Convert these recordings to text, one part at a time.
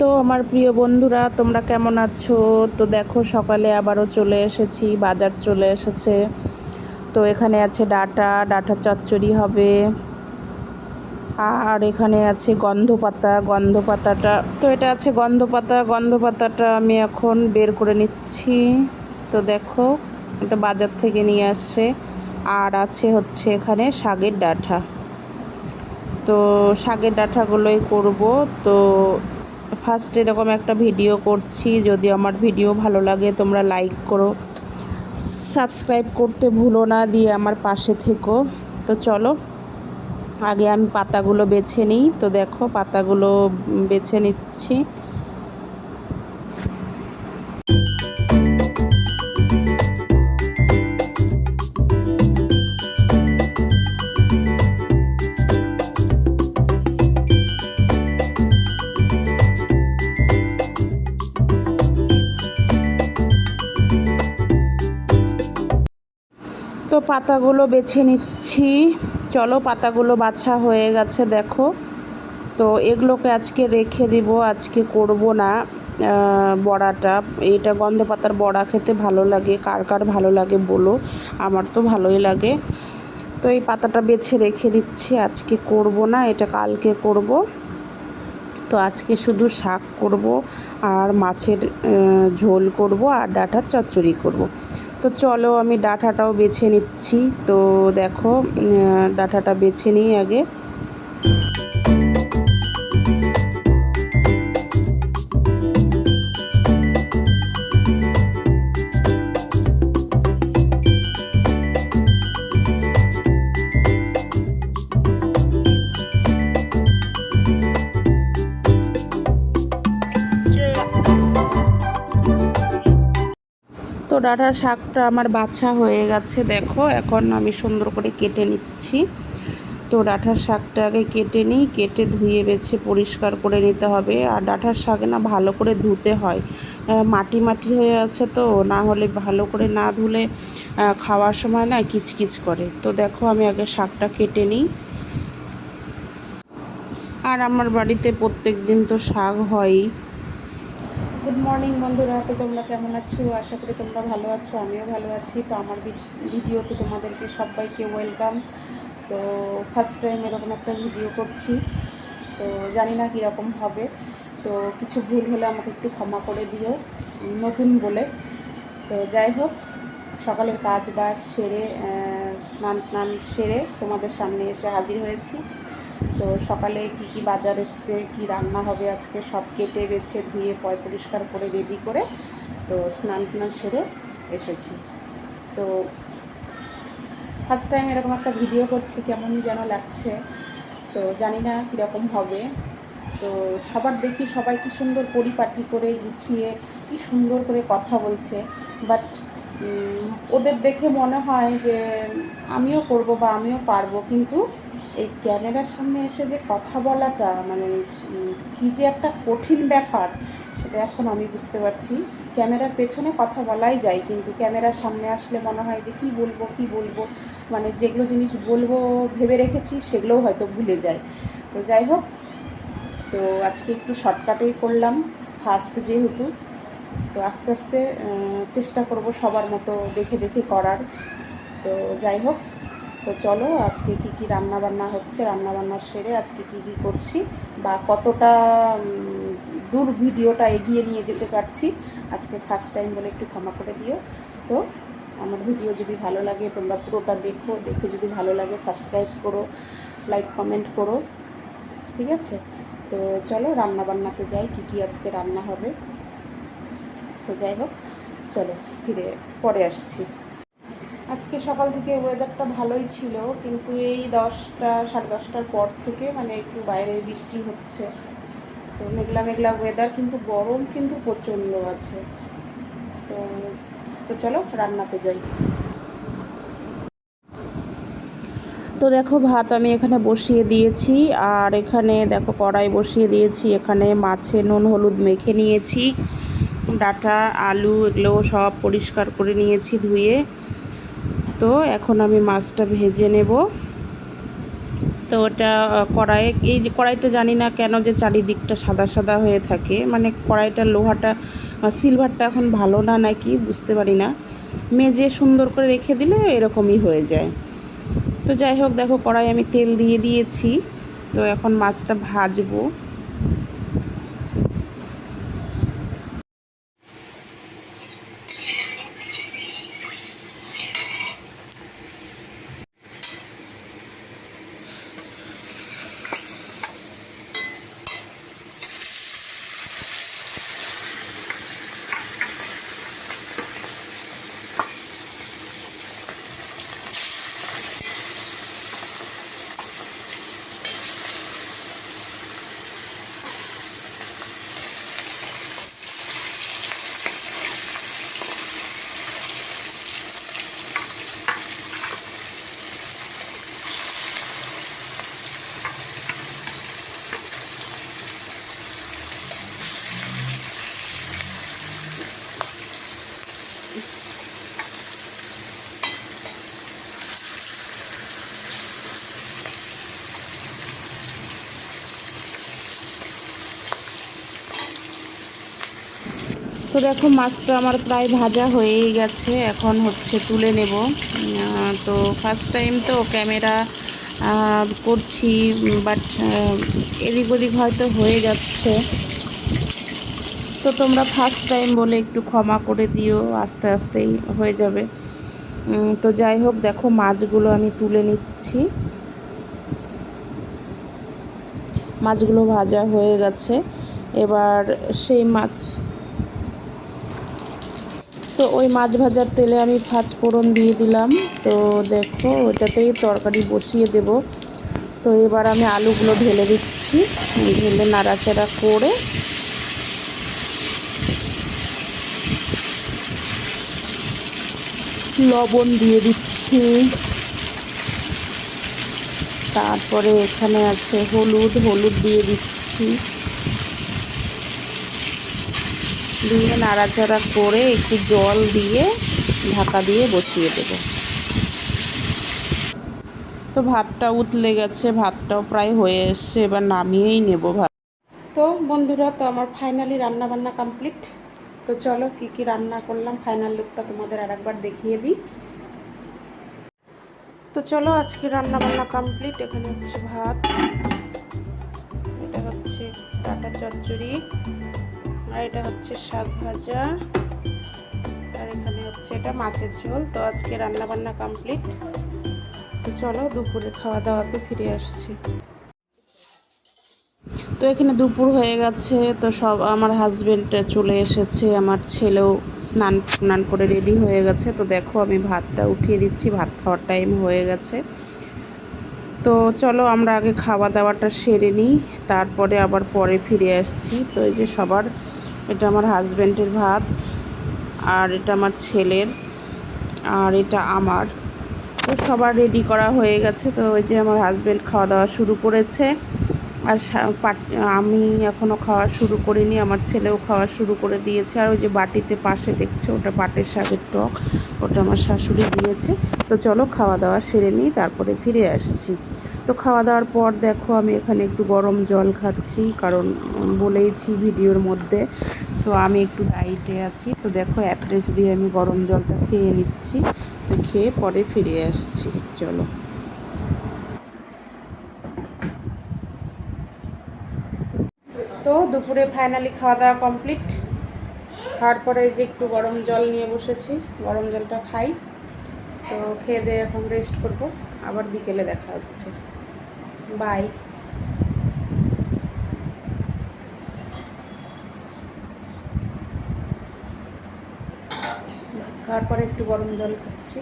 তো আমার প্রিয় বন্ধুরা, তোমরা কেমন আছো? তো দেখো, সকালে আবারও চলে এসেছি, বাজার চলে এসেছে। তো এখানে আছে ডাটা ডাটা চচ্চড়ি হবে। আর এখানে আছে গন্ধ পাতা গন্ধ পাতাটা তো এটা আছে গন্ধ পাতা গন্ধ পাতাটা আমি এখন বের করে নিচ্ছি। তো দেখো, এটা বাজার থেকে নিয়ে আসছে আর আছে হচ্ছে এখানে শাকের ডাঁটা। তো শাকের ডাঁটাগুলোই করব। তো ফার্স্ট এরকম একটা ভিডিও করছি, যদি আমার ভিডিও ভালো লাগে তোমরা লাইক করো। সাবস্ক্রাইব করতে ভুলো না, দিয়ে আমার পাশে থেকো। তো চলো, আগে আমি পাতাগুলো বেছে নিই। তো দেখো, পাতাগুলো বেছে নিচ্ছি। তো পাতাগুলো বেছে নিচ্ছি। চলো, পাতাগুলো বাছা হয়ে গেছে, দেখো। তো এগুলোকে আজকে রেখে দিব, আজকে করব না বড়াটা। এটা গন্ধ পাতার বড়া খেতে ভালো লাগে, কার কার ভালো লাগে বলো, আমার তো ভালোই লাগে। তো এই পাতাটা বেছে রেখে দিচ্ছি, আজকে করব না, এটা কালকে করব। তো আজকে শুধু শাক করব, আর মাছের ঝোল করব, আর ডাঁটার চচ্চড়ি করব। তো চলো আমি ডাঁটাটাও বেছে নিচ্ছি। তো দেখো ডাটাটা বেছে নিই আগে। ডাঁটার শাকটা আমার বাছা হয়ে গেছে, দেখো। এখন আমি সুন্দর করে কেটে নিচ্ছি। তো ডাঁটার শাকটা আগে কেটে নিই, কেটে ধুয়ে বেছে পরিষ্কার করে নিতে হবে। আর ডাঁটার শাক না ভালো করে ধুতে হয়। মাটি মাটি হয়ে আছে তো, না হলে ভালো করে না ধুলে খাওয়ার সময় না কিচকিচ করে। তো দেখো, আমি আগে শাকটা কেটে নিই। আর আমার বাড়িতে প্রত্যেক দিন তো শাক হয়ই। গুড মর্নিং বন্ধুরা। তো তোমরা কেমন আছো? আশা করি তোমরা ভালো আছো, আমিও ভালো আছি। তো আমার ভিডিওতে তোমাদেরকে সবাইকে ওয়েলকাম তো ফার্স্ট টাইম এরকম একটা ভিডিও করছি। তো জানি না কীরকম হবে। তো কিছু ভুল হলে আমাকে একটু ক্ষমা করে দিও, নতুন বলে। তো যাই হোক, সকালের কাজ বাজ সেরে স্নান টান সেরে তোমাদের সামনে এসে হাজির হয়েছি। তো সকালে কি কি বাজার এসছে, কি রান্না হবে আজকে, সব কেটে বেছে ধুয়ে পয় পরিষ্কার করে রেডি করে তো স্নান টান সেরে এসেছি। তো ফার্স্ট টাইম এরকম একটা ভিডিও করছি, কেমন যেন লাগছে, তো জানি না কীরকম হবে। তো সবার দেখি সবাই কি সুন্দর পরিপাটি করে গুছিয়ে, কি সুন্দর করে কথা বলছে। বাট ওদের দেখে মনে হয় যে আমিও করব বা আমিও পারব, কিন্তু এই ক্যামেরার সামনে এসে যে কথা বলাটা মানে কি যে একটা কঠিন ব্যাপার, সেটা এখন আমি বুঝতে পারছি। ক্যামেরার পেছনে কথা বলাই যায়, কিন্তু ক্যামেরার সামনে আসলে মনে হয় যে কি বলব কি বলব মানে যেগুলো জিনিস বলব, ভেবে রেখেছি, সেগুলোও হয়তো ভুলে যায়। তো যাই হোক, তো আজকে একটু শর্টকাটেই করলাম ফার্স্ট যেহেতু, তো আস্তে আস্তে চেষ্টা করব সবার মতো দেখে দেখে করার। তো যাই হোক তো চলো, আজকে কি কি রান্না বান্না হচ্ছে রান্না বান্না সেরে আজকে কি কি করছি বা কতটা দূর ভিডিওটা এগিয়ে নিয়ে যেতে পারছি, আজকে ফার্স্ট টাইম বলে একটু ক্ষমা করে দিও। তো আমার ভিডিও যদি ভালো লাগে, তোমরা পুরোটা দেখো, দেখে যদি ভালো লাগে সাবস্ক্রাইব করো লাইক কমেন্ট করো, ঠিক আছে? তো চলো রান্না বান্নাতে যাই, কি কি আজকে রান্না হবে। তো যাই হোক, চলো, ফিরে, পরে আসছি। আজকে সকাল থেকে ওয়েদারটা ভালোই ছিল, কিন্তু এই দশটা, সাড়ে দশটার পর থেকে মানে একটু বাইরে বৃষ্টি হচ্ছে। তো মেঘলা মেঘলা ওয়েদার কিন্তু গরম কিন্তু প্রচণ্ড আছে। তো তো চলো রান্নাতে যাই। তো দেখো, ভাত আমি এখানে বসিয়ে দিয়েছি, আর এখানে দেখো কড়াই বসিয়ে দিয়েছি, এখানে মাছে নুন, হলুদ মেখে নিয়েছি, ডাঁটা, আলু, এগুলো সব পরিষ্কার করে নিয়েছি ধুয়ে। তো এখন আমি মাছটা ভেজে নেব। তো ওটা কড়াই, এই যে কড়াইটা জানি না কেন যে চারিদিকটা সাদা সাদা হয়ে থাকে। মানে কড়াইটা, লোহাটা সিলভারটা এখন ভালো না নাকি বুঝতে পারি না। মেজে সুন্দর করে রেখে দিলে এরকমই হয়ে যায়। তো যাই হোক, দেখো কড়াই আমি তেল দিয়ে দিয়েছি। তো এখন মাছটা ভাজবো। তো দেখো মাছটা আমার প্রায় ভাজা হয়েই গেছে। এখন হচ্ছে তুলে নেব। তো ফার্স্ট টাইম তো ক্যামেরা করছি বাট এদিক ওদিক হয়তো হয়ে যাচ্ছে। তো তোমরা ফার্স্ট টাইম বলে একটু ক্ষমা করে দিও, আস্তে আস্তেই হয়ে যাবে। তো যাই হোক, দেখো মাছগুলো আমি তুলে নিচ্ছি। মাছগুলো ভাজা হয়ে গেছে। এবার সেই মাছ তো ওই মাছ ভাজার তেলে আমি ফাঁচ ফোড়ন দিয়ে দিলাম। তো দেখো ওটাতেই তরকারি বসিয়ে দেব। তো এবার আমি আলুগুলো ঢেলে দিচ্ছি। ঢেলে নাড়াচাড়া করে লবণ দিয়ে দিচ্ছি। তারপরে এখানে আছে হলুদ হলুদ দিয়ে দিচ্ছি। দিয়ে নাড়াচাড়া করে একটু জল দিয়ে ঢাকা দিয়ে বসিয়ে দেবো। তো ভাতটা উতলে গেছে, ভাতটাও প্রায় হয়ে এসছে, এবার নামিয়েই নেব ভাত। তো বন্ধুরা, তো আমার ফাইনালি রান্না বান্না কমপ্লিট তো চলো কি কি রান্না করলাম ফাইনাল লুকটা তোমাদের আর একবার দেখিয়ে দিই। তো চলো আজকে রান্না বান্না কমপ্লিট এখানে হচ্ছে ভাত, এটা হচ্ছে টাটা চচ্চড়ি। আর এটা হচ্ছে শাক ভাজা। আর এখানে হচ্ছে এটা মাছের ঝোল। তো আজকে রান্না বান্না কমপ্লিট তো চলো দুপুরে খাওয়া দাওয়াতে ফিরে আসছি। তো এখানে দুপুর হয়ে গেছে। তো সব আমার হাজবেন্ড চলে এসেছে। আমার ছেলেও স্নান স্নান করে রেডি হয়ে গেছে। তো দেখো আমি ভাতটা উঠিয়ে দিচ্ছি। ভাত খাওয়ার টাইম হয়ে গেছে। তো চলো আমরা আগে খাওয়া দাওয়াটা সেরে নিই। তারপরে আবার পরে ফিরে আসছি। তো এই যে সবার এটা আমার হাজব্যান্ডের ভাত, আর এটা আমার ছেলের, আর এটা আমার। তো সবার রেডি করা হয়ে গেছে, তো ওই যে আমার হাজব্যান্ড খাওয়া দাওয়া শুরু করেছে, আর আমি এখনও খাওয়া শুরু করিনি, আমার ছেলেও খাওয়া শুরু করে দিয়েছে, আর ওই যে বাটিতে পাশে দেখছ, ওটা পাটের শাকের টক, ওটা আমার শাশুড়ি দিয়েছে। তো চলো খাওয়া দাওয়া সেরে নিই, তারপরে ফিরে আসছি। তো খাওয়া দাওয়ার পর দেখো আমি এখানে একটু গরম জল খাচ্ছি, কারণ বলেইছি ভিডিওর মধ্যে তো আমি একটু ডাইটে আছি। তো দেখো, অ্যাপ্রেস দিয়ে আমি গরম জলটা খেয়ে নিচ্ছি। তো খেয়ে পরে ফিরে আসছি। চলো। তো দুপুরে ফাইনালি খাওয়া দাওয়া কমপ্লিট খাওয়ার পরে যে একটু গরম জল নিয়ে বসেছি। গরম জলটা খাই। তো খেয়ে দিয়ে এখন রেস্ট করব। আবার বিকেলে দেখা হচ্ছে। বাই ভাত খাওয়ার পরে একটু গরম জল খাচ্ছি।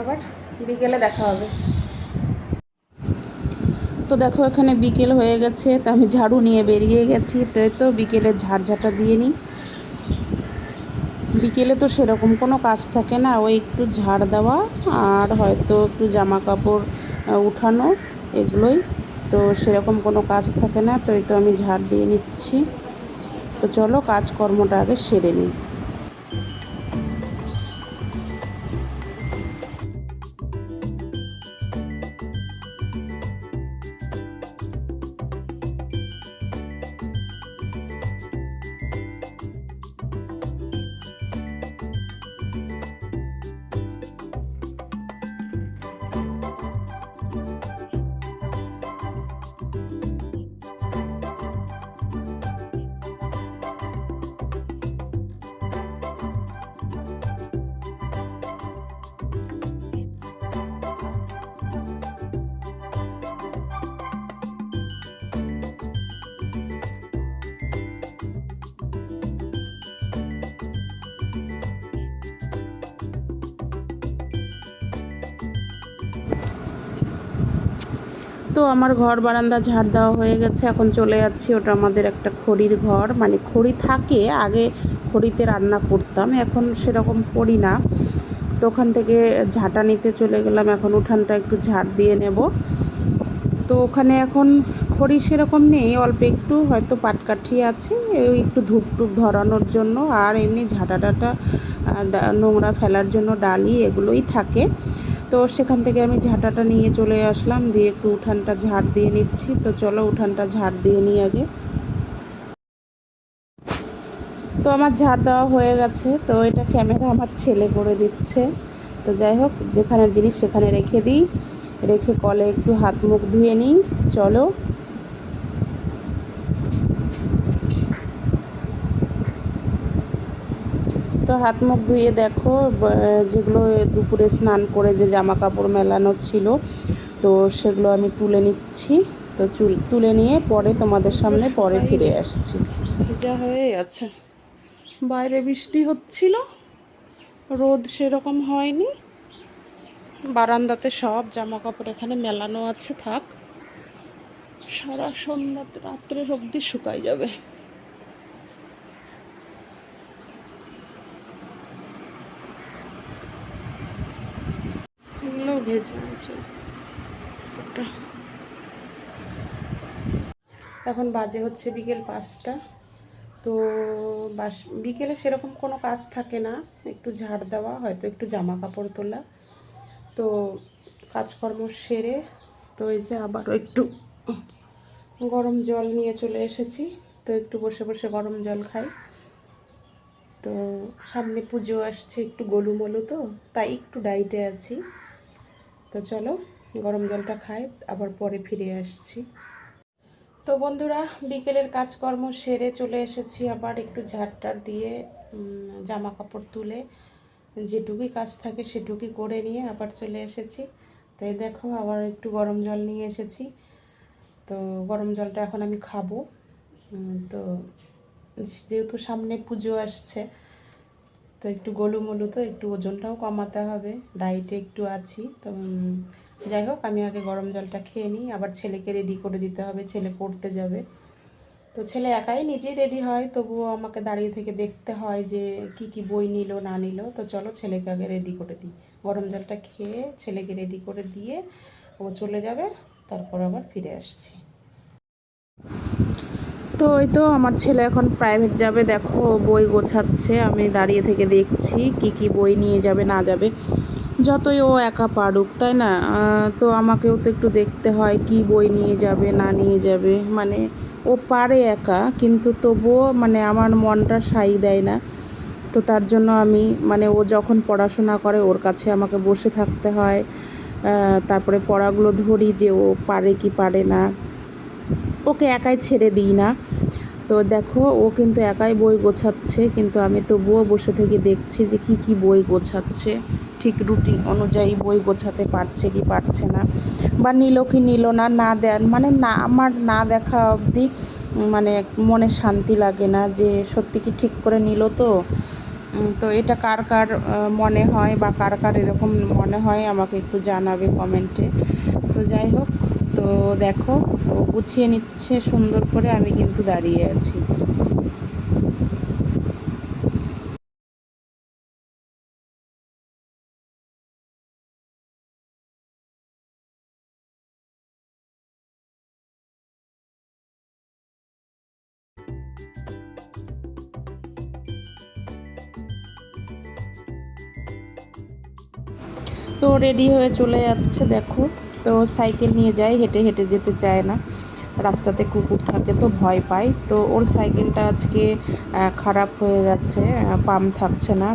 আবার বিকেলে দেখা হবে। তো দেখো এখানে বিকেল হয়ে গেছে, তো আমি ঝাড়ু নিয়ে বেরিয়ে গেছি। তাই তো বিকেলে ঝাড়ঝাটা দিয়ে নিই। বিকেলে তো সেরকম কোনো কাজ থাকে না, ওই একটু ঝাড় দেওয়া আর হয়তো একটু জামা কাপড় উঠানো, এগুলোই। তো সেরকম কোনো কাজ থাকে না, তো এই তো আমি ঝাড় দিয়ে নিচ্ছি। তো চলো কাজকর্মটা আগে সেরে নিই। তো আমার ঘর বারান্দা ঝাড় দেওয়া হয়ে গেছে। এখন চলে যাচ্ছি ওটা আমাদের একটা খড়ির ঘর। মানে খড়ি থাকে, আগে খড়িতে রান্না করতাম, এখন সেরকম করি না। তো ওখান থেকে ঝাঁটা নিতে চলে গেলাম, এখন উঠানটা একটু ঝাড় দিয়ে নেব। তো ওখানে এখন খড়ি সেরকম নেই, অল্প একটু, হয়তো পাটকাঠি আছে, ওই একটু ধূপ টুপ ধরানোর জন্য, আর এমনি ঝাঁটা টাটা নোংরা ফেলার জন্য ডালি এগুলোই থাকে। তো সেখান থেকে আমি ঝাঁটাটা নিয়ে চলে আসলাম, দিয়ে একটু উঠানটা ঝাড় দিয়ে নিচ্ছি। তো চলো উঠানটা ঝাড় দিয়ে নিই আগে। তো আমার ঝাড় দেওয়া হয়ে গেছে। তো এটা ক্যামেরা আমার ছেলে করে দিচ্ছে। তো যাই হোক, যেখানের জিনিস সেখানে রেখে দিই। রেখে কলে একটু হাত মুখ ধুয়ে নিই। চলো তো হাত মুখ ধুয়ে দেখো যেগুলো দুপুরে স্নান করে যে জামা কাপড় মেলানো ছিল তো সেগুলো আমি তুলে নিচ্ছি। তো চুল তুলে নিয়ে পরে তোমাদের সামনে পরে ফিরে আসছি। যা হয়ে আছে। বাইরে বৃষ্টি হচ্ছিল রোদ সেরকম হয়নি। বারান্দাতে সব জামা কাপড় এখানে মেলানো আছে থাক। সারা সন্ধ্যা রাত্রে অবধি শুকাই যাবে এগুলো ভেজে এখন বাজে হচ্ছে বিকেল পাঁচটা। তো বাস, বিকেলে সেরকম কোনো কাজ থাকে না। একটু ঝাড় দেওয়া, হয়তো একটু জামা কাপড় তোলা। তো কাজকর্ম সেরে, তো এই যে আবারও একটু গরম জল নিয়ে চলে এসেছি। তো একটু বসে বসে গরম জল খাই। তো সামনে পুজো আসছে, একটু গোলুমলু তো, তাই একটু ডাইটে আছি। তো চলো, গরম জলটা খাই, আবার পরে ফিরে আসছি। তো বন্ধুরা, বিকেলের কাজকর্ম সেরে চলে এসেছি আবার একটু ঝাড়টার দিয়ে জামা কাপড় তুলে, যেটুকুই কাজ থাকে সেটুকুই করে নিয়ে আবার চলে এসেছি। তাই দেখো, আবার একটু গরম জল নিয়ে এসেছি। তো গরম জলটা এখন আমি খাব। তো যেহেতু সামনে পুজো আসছে তো একটু গোলুমলু তো একটু ওজনটাও কমাতে হবে। ডায়েটে একটু আছি, তো যাই হোক, আমি আগে গরম জলটা খেয়ে নিই। আবার ছেলেকে রেডি করে দিতে হবে, ছেলে পড়তে যাবে। তো ছেলে একাই নিজেই রেডি হয়, তবুও আমাকে দাঁড়িয়ে থেকে দেখতে হয় যে কি কি বই নিল, না নিল। তো চলো ছেলেকে আগে রেডি করে দিই। গরম জলটা খেয়ে ছেলেকে রেডি করে দিয়ে ও চলে যাবে, তারপর আবার ফিরে আসছি। তো ওই তো আমার ছেলে এখন প্রাইভেট যাবে, দেখো বই গোছাচ্ছে, আমি দাঁড়িয়ে থেকে দেখছি কি কি বই নিয়ে যাবে, না যাবে। যতই ও একা পারুক, তাই না? তো আমাকেও তো একটু দেখতে হয় কি বই নিয়ে যাবে, না নিয়ে যাবে। মানে ও পারে একা, কিন্তু তবুও মানে আমার মনটা সাই দেয় না। তো তার জন্য আমি মানে ও যখন পড়াশোনা করে, ওর কাছে আমাকে বসে থাকতে হয়। তারপরে পড়াগুলো ধরি যে ও পারে কি পারে না। ওকে একাই ছেড়ে দিই না। তো দেখো, ও কিন্তু একাই বই গোছাচ্ছে, কিন্তু আমি তবুও বসে থেকে দেখছি যে কি কি বই গোছাচ্ছে। ঠিক রুটিন অনুযায়ী বই গোছাতে পারছে কি পারছে না। বা নিল কি নিল না না দেন মানে না, আমার না দেখা অবধি মানে মনে শান্তি লাগে না যে সত্যি কি ঠিক করে নিল তো। তো এটা কার কার মনে হয় বা কার কার এরকম মনে হয় আমাকে একটু জানাবে কমেন্টে। তো যাই হোক তো দেখো, ও গুছিয়ে নিচ্ছে সুন্দর করে, আমি কিন্তু দাঁড়িয়ে আছি। তো রেডি হয়ে চলে যাচ্ছে, দেখো। তো সাইকেল নিয়ে যায়, হেঁটে হেঁটে যেতে চায় না। রাস্তাতে কুকুর থাকে তো ভয় পায়। তো ওর সাইকেলটা আজকে খারাপ হয়ে গেছে পাম্প থাকছে না,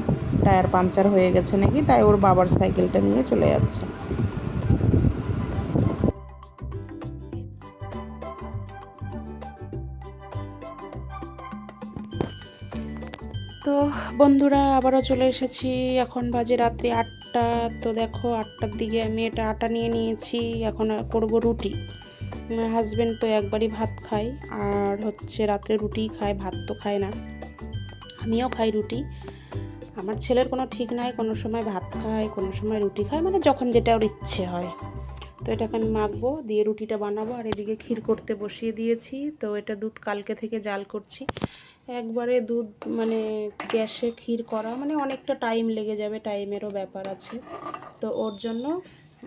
টায়ার পাঞ্চার হয়ে গেছে নাকি, তাই ওর বাবার সাইকেলটা নিয়ে চলে যাচ্ছে। তো বন্ধুরা, আবারও চলে এসেছি। এখন বাজে রাত্রি আটটা তো দেখো আটটার দিকে আমি এটা আটা নিয়ে নিয়েছি, এখন করব রুটি। হাজব্যান্ড তো একবারই ভাত খায়, আর হচ্ছে রাত্রে রুটিই খায়, ভাত তো খায় না। আমিও খাই রুটি। আমার ছেলের কোনো ঠিক নাই, কোনো সময় ভাত খায়, কোনো সময় রুটি খায় মানে যখন যেটা ওর ইচ্ছে হয়। তো এটাকে আমি মাখবো, দিয়ে রুটিটা বানাবো, আর এদিকে ক্ষীর করতে বসিয়ে দিয়েছি, তো এটা দুধ কালকে থেকে জাল করছি। একবারে দুধ মানে গ্যাসে ক্ষীর করা মানে অনেকটা টাইম লেগে যাবে টাইমেরও ব্যাপার আছে। তো ওর জন্য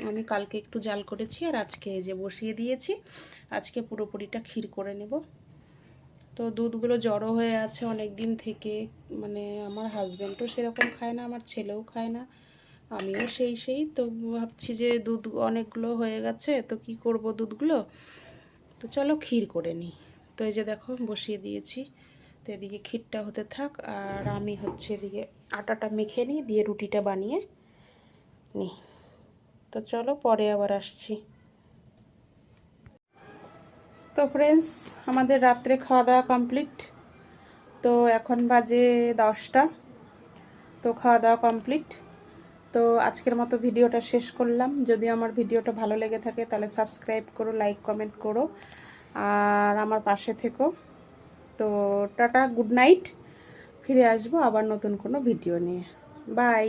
আমি কালকে একটু জাল করেছি আর আজকে এই যে বসিয়ে দিয়েছি, আজকে পুরোপুরিটা ক্ষীর করে নেব। তো দুধগুলো জড়ো হয়ে আছে অনেক দিন থেকে মানে আমার হাজব্যান্ডও সেরকম খায় না, আমার ছেলেও খায় না, আমিও সেই সেই। তো ভাবছি যে দুধ অনেকগুলো হয়ে গেছে, তো কি করব দুধগুলো? তো চলো ক্ষীর করে নিই। তো এই যে দেখো, বসিয়ে দিয়েছি। এদিকে ক্ষীরটা হতে থাক আর আমি হচ্ছে এদিকে আটাটা মেখে নিই, দিয়ে রুটিটা বানিয়ে নিই। তো চলো পরে আবার আসছি। তো ফ্রেন্ডস আমাদের রাত্রে খাওয়া দাওয়া কমপ্লিট তো এখন বাজে দশটা। তো খাওয়া দাওয়া কমপ্লিট তো আজকের মতো ভিডিওটা শেষ করলাম। যদি আমার ভিডিওটা ভালো লেগে থাকে তাহলে সাবস্ক্রাইব করো লাইক কমেন্ট করো। আর আমার পাশে থেকো। তো টাটা গুড নাইট। ফিরে আসব আবার নতুন কোনো ভিডিও নিয়ে। বাই।